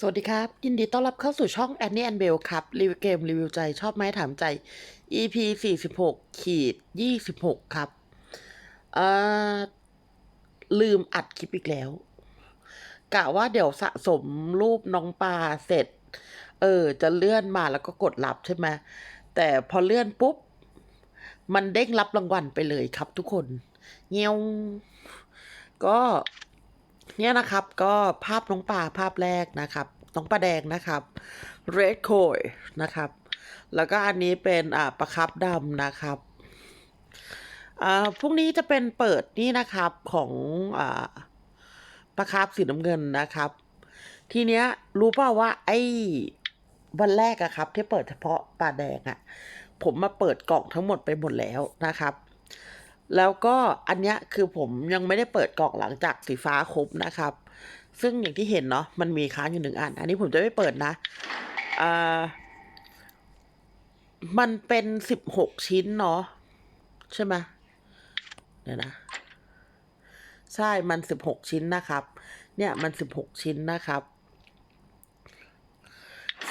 สวัสดีครับ ยินดีต้อนรับเข้าสู่ช่อง Annie and Bell ครับ รีวิวเกม รีวิวใจชอบไหมถามใจ EP 46ขีด26 ครับเอ่อลืมอัดคลิปอีกแล้ว กะว่าเดี๋ยวสะสมรูปน้องปลาเสร็จ เออ จะเลื่อนมาแล้วก็กดรับใช่ไหมแต่พอเลื่อนปุ๊บ มันเด้งรับรางวัลไปเลยครับทุกคน เงี้ยว ก็ เนี่ยนะครับก็ภาพน้องปลาภาพแรกนะครับน้องปลาแดงนะครับ red koi นะครับ แล้วก็อันนี้เป็นอ่าปลาคับดำนะครับอ่าพรุ่งนี้จะเป็นเปิดนี่นะครับของอ่าปลาคับสีน้ำเงินนะครับ ทีเนี้ยรู้เปล่าว่าไอ้วันแรกอะครับ ที่เปิดเฉพาะปลาแดงอะผมมาเปิดกล่องทั้งหมดไปหมดแล้วนะครับ แล้วก็อันเนี้ยคือผมยังไม่ได้เปิดกล่องหลังจากสีฟ้าครบนะครับ ซึ่งอย่างที่เห็นเนาะมันมีค้างอยู่หนึ่งอัน อันนี้ผมจะไม่เปิดนะอ่ามันเป็นสิบหกชิ้นเนาะใช่ไหมเดี๋ยวนะ ใช่มันสิบหกชิ้นนะครับ เนี่ยมันสิบหกชิ้นนะครับ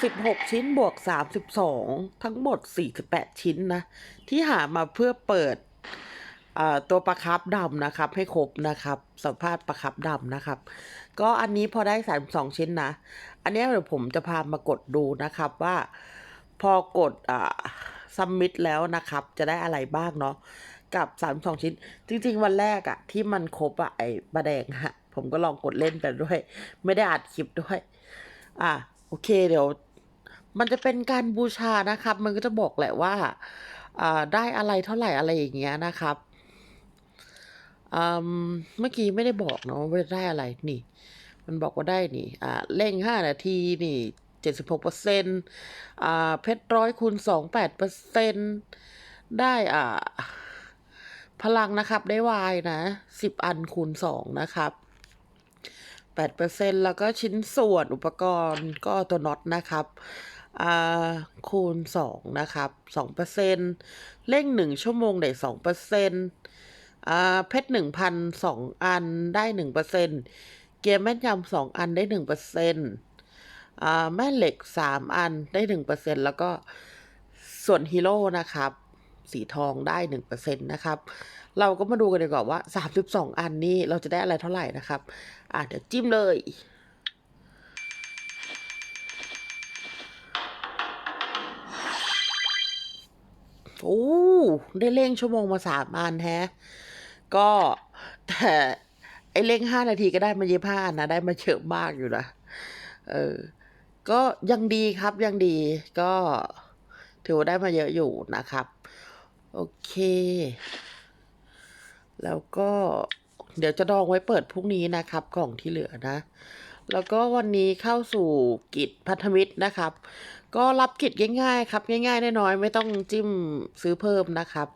สิบหกชิ้นบวกสามสิบสองทั้งหมดสี่สิบแปดชิ้นนะ ที่หามาเพื่อเปิด ตัวปลาคับดำนะครับ ให้ครบนะครับสัมภาษณ์ปลาคับดำนะครับ ก็อันนี้พอได้สามสองชิ้นนะ อันนี้เดี๋ยวผมจะพามากดดูนะครับว่าพอกดอ่าซัมมิตแล้วนะครับ จะได้อะไรบ้างเนาะกับสามสองชิ้น จริง ๆ วันแรกอะที่มันครบอะไอ้บะแดงฮะผมก็ลองกดเล่นไปด้วย ไม่ได้อัดคลิปด้วย อะโอเคเดี๋ยว มันจะเป็นการบูชานะครับ มันก็จะบอกแหละว่าอ่าได้อะไรเท่าไหร่อะไรอย่างเงี้ยนะครับ เมื่อกี้ไม่ได้บอกเนาะว่าได้อะไรนี่ มันบอกว่าได้นี่ อ่าเร่งห้านาทีนี่เจ็ดสิบหกเปอร์เซ็นต์อ่าเพชรร้อยคูณสองแปดเปอร์เซ็นต์ได้อ่า พลังนะครับได้วายนะสิบอันคูณสองนะครับแปดเปอร์เซ็นแล้วก็ชิ้นส่วนอุปกรณ์ก็ตัวน็อตนะครับอ่าคูณสองนะครับสองเปอร์เซ็นเร่งหนึ่งชั่วโมงได้สองเปอร์เซ็นต์ อ่าเพชรหนึ่งพันสองอันได้หนึ่งเปอร์เซ็นเกมแม่นยำสองอันได้หนึ่งเปอร์เซ็นอ่าแม่เหล็กสามอันได้หนึ่งเปอร์เซ็นแล้วก็ส่วนฮีโร่นะครับ สีทองได้หนึ่งเปอร์เซ็นนะครับ เราก็มาดูกันดีกว่าว่าสามสิบสองอันนี้เราจะได้อะไรเท่าไหร่นะครับ อะเดี๋ยวจิ้มเลยโอ้ ได้เร่งชั่วโมงมาสามอันแฮะ ก็แต่ไอ้เร่งห้านาทีก็ได้มาเย็บห้านะ ได้มาเยอะมากอยู่นะเออ ก็ยังดีครับยังดีก็ถือว่าได้มาเยอะอยู่นะครับ โอเค แล้วก็เดี๋ยวจะดองไว้เปิดพรุ่งนี้นะครับกล่องที่เหลือนะ แล้วก็วันนี้เข้าสู่กิจพันธมิตรนะครับ ก็รับกิจง่ายๆ ครับ ง่ายๆน้อยๆไม่ต้องจิ้มซื้อเพิ่มนะครับ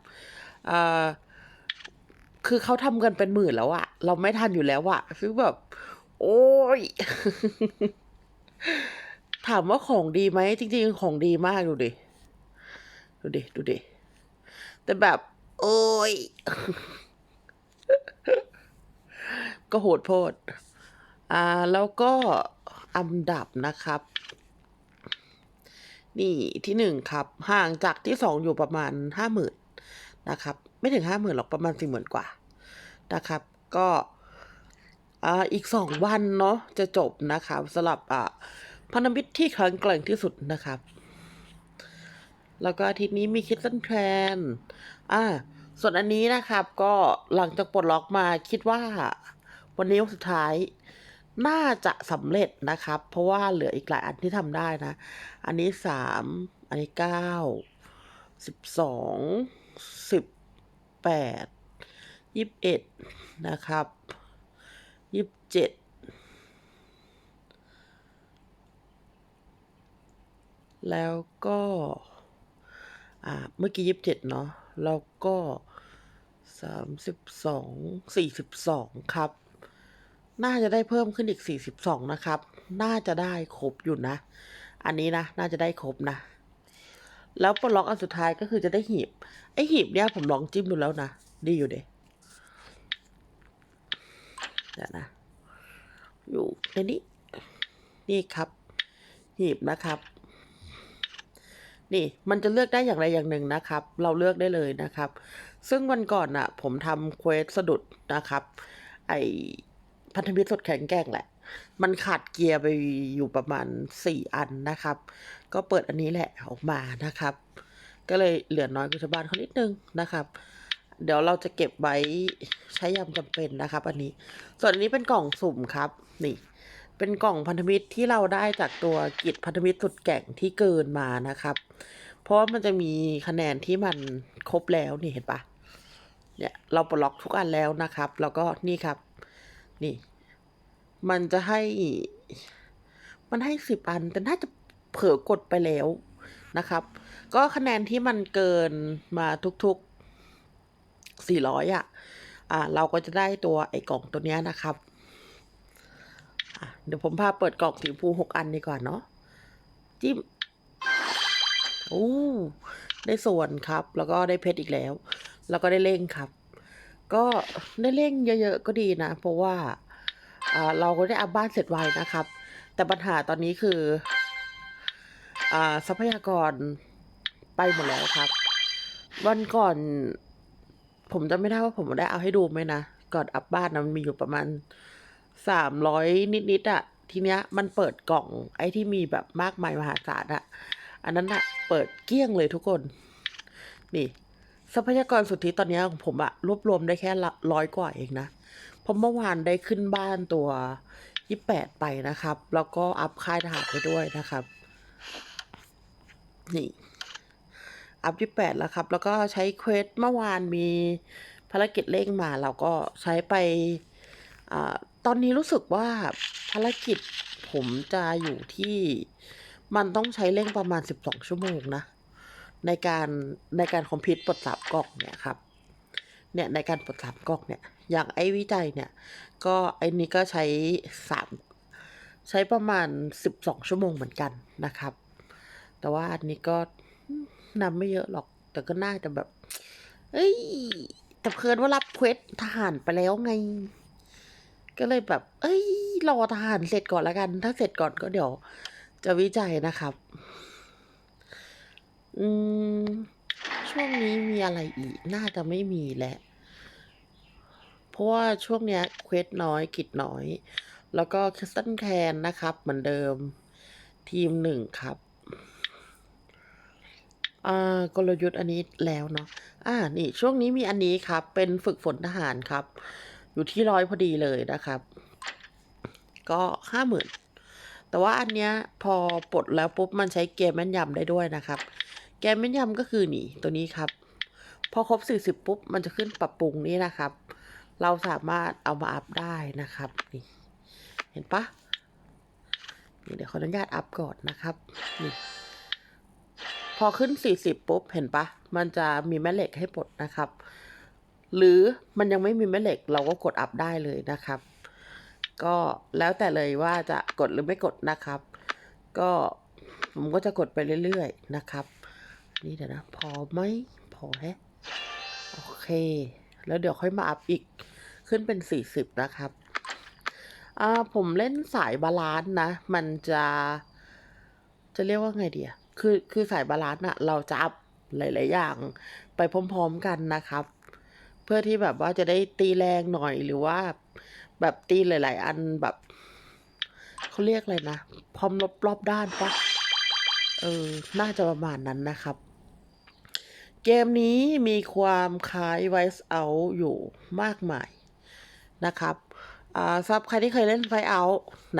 อ่า คือเขาทำกันเป็นหมื่นแล้วอะเราไม่ทันอยู่แล้วอะคือแบบ โอ้ย ถามว่าของดีไหมจริง ๆ ของดีมากดูดิ ดูดิ ดูดิ แต่แบบ โอ้ย ก็โหดโพด อ่า แล้วก็อันดับนะครับ นี่ที่หนึ่งครับ ห่างจากที่สองอยู่ประมาณห้าหมื่นนะครับ ไม่ถึงห้าหมื่นหรอกประมาณสี่หมื่นกว่านะครับ ก็ออีกสองวันเนาะจะจบนะครับสำหรับอ่าพันธมิตรที่แข็งแกร่งที่สุดนะครับ แล้วก็อาทิตย์นี้มีคิดสั้นแพลนอ่าส่วนอันนี้นะครับก็หลังจากปลดล็อกมาคิดว่า วันนี้วันสุดท้ายน่าจะสำเร็จนะครับ เพราะว่าเหลืออีกหลายอันที่ทำได้นะ อันนี้สามอันนี้เก้าสิบสองสิบ แปดยี่สิบเอ็ดนะครับยี่สิบเจ็ดแล้วก็ อ่า เมื่อกี้ยี่สิบเจ็ดเนาะ แล้วก็สามสิบสองสี่สิบสองครับ น่าจะได้เพิ่มขึ้นอีก42นะครับ น่าจะได้ครบอยู่นะ อันนี้นะ น่าจะได้ครบนะ แล้วปลดล็อกอันสุดท้ายก็คือจะได้หีบ ไอหีบเนี่ยผมลองจิ้มดูแล้วนะ ดีอยู่เด้เดี๋ยวนะ อยู่ในนี้ นี่ครับ หีบนะครับ นี่มันจะเลือกได้อย่างใดอย่างหนึ่งนะครับ เราเลือกได้เลยนะครับ ซึ่งวันก่อนน่ะ ผมทำเควสสะดุดนะครับ ไอพันธมิตรสดแข็งแกร่งแหละ มันขาดเกียร์ไปอยู่ประมาณสี่อันนะครับ ก็เปิดอันนี้แหละออกมานะครับ ก็เลยเหลือน้อยกว่าชาวบ้านเขานิดนึงนะครับ เดี๋ยวเราจะเก็บไว้ใช้ยามจำเป็นนะครับ อันนี้ ส่วนอันนี้เป็นกล่องสุ่มครับ นี่ เป็นกล่องพันธมิตรที่เราได้จากตัวกิจพันธมิตรสุดแก่งที่เกินมานะครับ เพราะว่ามันจะมีคะแนนที่มันครบแล้วนี่เห็นปะเนี่ยเราปลดล็อกทุกอันแล้วนะครับ แล้วก็นี่ครับ นี่ มันจะให้ มันให้สิบอัน แต่น่าจะเผลอกดไปแล้วนะครับ ก็คะแนนที่มันเกินมาทุกๆสี่ร้อยอะ อ่า เราก็จะได้ตัวไอ้กล่องตัวเนี้ยนะครับอะเดี๋ยวผมพาเปิดกล่องสีชมพูหกอันดีกว่าเนาะ จิ้มโอ้ได้ส่วนครับ แล้วก็ได้เพชรอีกแล้ว แล้วก็ได้เล่งครับ ก็ได้เล่งเยอะๆก็ดีนะ เพราะว่า เราก็ได้อัพบ้านเสร็จไวนะครับ แต่ปัญหาตอนนี้คืออ่าทรัพยากรไปหมดแล้วครับ วันก่อน ผมจำไม่ได้ว่าผมได้เอาให้ดูไหมนะ ก่อนอัพบ้านนะมันมีอยู่ประมาณสามร้อยนิดๆอะ่ะ ทีเนี้ยมันเปิดกล่องไอ้ที่มีแบบมากมายมหาศาลอะ่ะ อันนั้นอะ่ะ เปิดเกลี้ยงเลยทุกคน นี่ทรัพยากรสุทธิตอนนี้ของผมอะรวบรวมได้แค่ร้อยกว่าเองนะ เพราะเมื่อวานได้ขึ้นบ้านตัวยี่แปดไปนะครับ แล้วก็อัพค่ายทหารไปด้วยนะครับ นี่ อัพยี่แปดแล้วครับ แล้วก็ใช้เควสเมื่อวานมีภารกิจเร่งมาเราก็ใช้ไปอตอนนี้รู้สึกว่าภารกิจผมจะอยู่ที่มันต้องใช้เร่งประมาณสิบสองชั่วโมงนะ ในการในการคอมพิวต์ปลดสามกล่องเนี่ยครับ เนี่ยในการปลดสามกล่องเนี่ย อย่างไอ้วิจัยเนี่ย ก็ไอ้นี้ก็ใช้สามใช้ประมาณสิบสองชั่วโมงเหมือนกันนะครับ แต่ว่าอันนี้ก็นำไม่เยอะหรอก แต่ก็น่าจะแบบ เอ้ย แต่เพลินว่ารับเควสทหารไปแล้วไง ก็เลยแบบ เอ้ย รอทหารเสร็จก่อนแล้วกัน ถ้าเสร็จก่อนก็เดี๋ยวจะวิจัยนะครับ อืม ช่วงนี้มีอะไรอีก น่าจะไม่มีแหละ เพราะว่าช่วงเนี้ยเควสน้อยกิจน้อย แล้วก็คิสตันแคนนะครับ เหมือนเดิม ทีมหนึ่งครับ อ่ากลยุทธ์อันนี้แล้วเนาะ อ่า นี่ช่วงนี้มีอันนี้ครับ เป็นฝึกฝนทหารครับ อยู่ที่ร้อยพอดีเลยนะครับ ก็ห้าหมื่นแต่ว่าอันเนี้ยพอปลดแล้วปุ๊บมันใช้เกมแม่นยำได้ด้วยนะครับ เกมแม่นยำก็คือนี่ตัวนี้ครับ พอครบสี่สิบปุ๊บ มันจะขึ้นปรับปรุงนี่นะครับ เราสามารถเอามาอัพได้นะครับนี่เห็นปะนี่เดี๋ยวขออนุญาตอัพก่อนนะครับนี่พอขึ้น 40 ปุ๊บ เห็นปะมันจะมีแม่เหล็กให้ปลดนะครับ หรือมันยังไม่มีแม่เหล็กเราก็กดอัพได้เลยนะครับ ก็แล้วแต่เลยว่าจะกดหรือไม่กดนะครับ ก็ผมก็จะกดไปเรื่อยๆนะครับ นี่เดี๋ยวนะ พอไหมพอแฮะโอเค แล้วเดี๋ยวค่อยมาอัพอีก ขึ้นเป็น40นะครับอ่าผมเล่นสายบาลานซ์นะ มันจะ จะเรียกว่าไงดีอะคือคือสายบาลานซ์อะเราจะอัพหลาย ๆ อย่างไปพร้อม ๆ กันนะครับ เพื่อที่แบบว่าจะได้ตีแรงหน่อยหรือว่า แบบตีหลาย ๆ อันแบบเขาเรียกอะไรนะ พร้อมรบรอบด้านปะเออ น่าจะประมาณนั้นนะครับ เกมนี้มีความคล้าย Vice Out อยู่มากมายนะครับซับใครที่เคยเล่นไฟเอา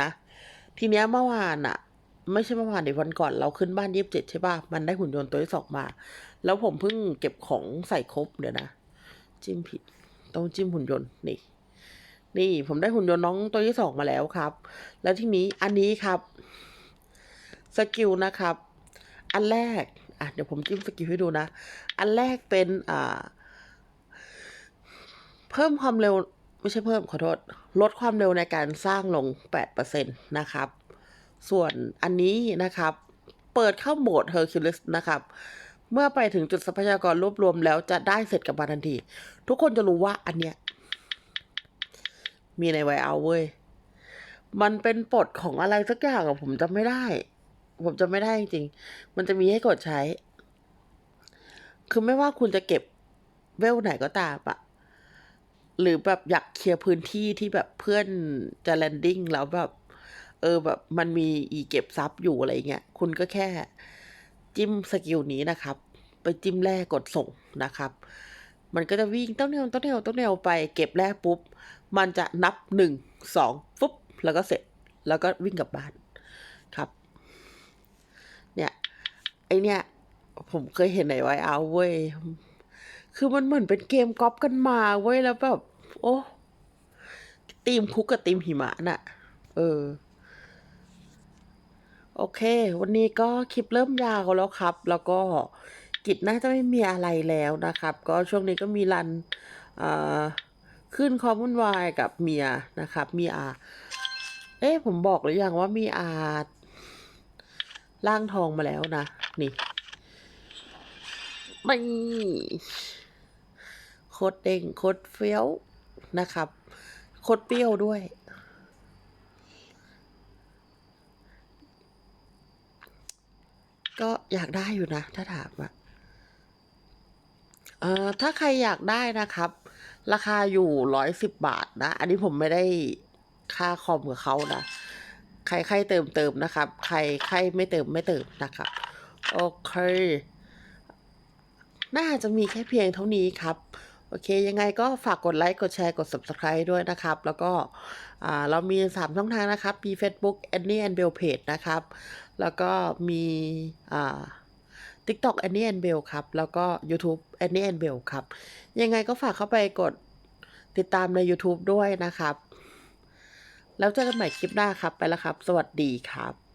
นะ ทีเนี้ยเมื่อวานอะไม่ใช่เมื่อวานเดี๋ยววันก่อนเราขึ้นบ้านยีิบเจ็ดใช่ป่ะ มันได้หุ่นยนต์ตัวที่สองมา แล้วผมเพิ่งเก็บของใส่ครบเดี๋ยวนะ จิ้มผิด ต้องจิ้มหุ่นยนต์นี่ นี่ผมได้หุ่นยนต์น้องตัวที่สองมาแล้วครับ แล้วทีนี้อันนี้ครับ สกิลนะครับ อันแรก อะเดี๋ยวผมจิ้มสกิลให้ดูนะ อันแรกเป็นอ่า เพิ่มความเร็วไม่ใช่เพิ่มขอโทษ ลดความเร็วในการสร้างลง 8%นะครับ ส่วนอันนี้นะครับ เปิดเข้าโหมด Hercules นะครับ เมื่อไปถึงจุดทรัพยากรรวบรวมแล้วจะได้เสร็จกับมันทันที ทุกคนจะรู้ว่าอันเนี้ย มีในไวเอาเว้ย มันเป็นปลดของอะไรสักอย่างอะผมจำไม่ได้ ผมจำไม่ได้จริงๆ มันจะมีให้กดใช้ คือไม่ว่าคุณจะเก็บเวลไหนก็ตามอะหรือแบบอยากเคลียร์พื้นที่ที่แบบเพื่อนจะแลนดิ้งแล้วแบบ เออแบบมันมีอีเก็บซับอยู่อะไรเงี้ย คุณก็แค่ จิ้มสกิลนี้นะครับ ไปจิ้มแร่กดส่งนะครับ มันก็จะวิ่งต้าแนวต้าแนวต้าแนวไปเก็บแร่ปุ๊บ มันจะนับหนึ่งสองปุ๊บ แล้วก็เสร็จ แล้วก็วิ่งกลับบ้านครับ เนี่ย ไอ เนี่ย ผมเคยเห็นในไวเอาเว้ย คือมันเหมือนเป็นเกมก๊อปกันมาเว้ยแล้วแบบ โอ้ตีมคุกกับตีมหิมะน่ะ เออ โอเค วันนี้ก็คลิปเริ่มยาวแล้วครับ แล้วก็กิจน่าจะไม่มีอะไรแล้วนะครับ ก็ช่วงนี้ก็มีรันขึ้นคอมมุ่นวายกับเมียนะครับ มีอา เอ๊ะผมบอกหรือยังว่ามีอาล่างทองมาแล้วนะ นี่ไม่โคตรเด้งโคตรเฟี้ยวนะครับ โคตรเปรี้ยวด้วย ก็อยากได้อยู่นะ ถ้าถามอะเอ่อถ้าใครอยากได้นะครับ ราคาอยู่ร้อยสิบบาทนะ อันนี้ผมไม่ได้ค่าคอมกับเขานะ ใครใครเติมเติมนะครับ ใครใครไม่เติมไม่เติมนะครับ โอเค น่าจะมีแค่เพียงเท่านี้ครับ โอเค ยังไงก็ฝากกดไลค์ กดแชร์ กด subscribe ด้วยนะครับ แล้วก็เรามี 3 ช่องทางนะครับ มี Facebook Annie and Bell Page นะครับ แล้วก็มีอ่า TikTok Annie and Bell ครับ แล้วก็ YouTube Annie and Bell ครับ ยังไงก็ฝากเข้าไปกดติดตามใน YouTube ด้วยนะครับ แล้วเจอกันใหม่คลิปหน้าครับ ไปแล้วครับ สวัสดีครับ